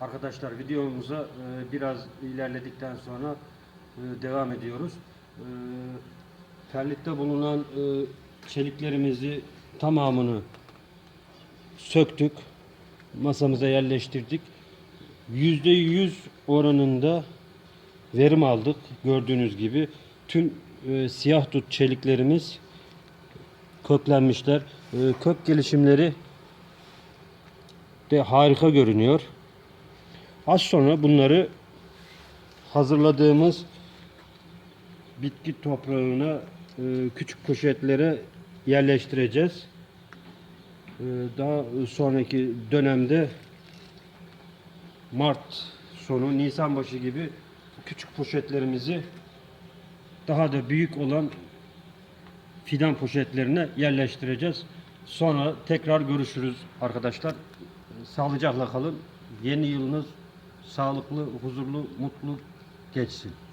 Arkadaşlar videomuza e, biraz ilerledikten sonra e, devam ediyoruz. E, bulunan e, çeliklerimizi tamamını söktük. Masamıza yerleştirdik. %100 oranında verim aldık. Gördüğünüz gibi tüm siyah dut çeliklerimiz köklenmişler. Kök gelişimleri de harika görünüyor. Az sonra bunları hazırladığımız bitki toprağına e, küçük poşetlere yerleştireceğiz. E, daha sonraki dönemde Mart sonu Nisan başı gibi küçük poşetlerimizi daha da büyük olan fidan poşetlerine yerleştireceğiz. Sonra tekrar görüşürüz arkadaşlar. Sağlıcakla kalın. Yeni yılınız sağlıklı, huzurlu, mutlu geçsin.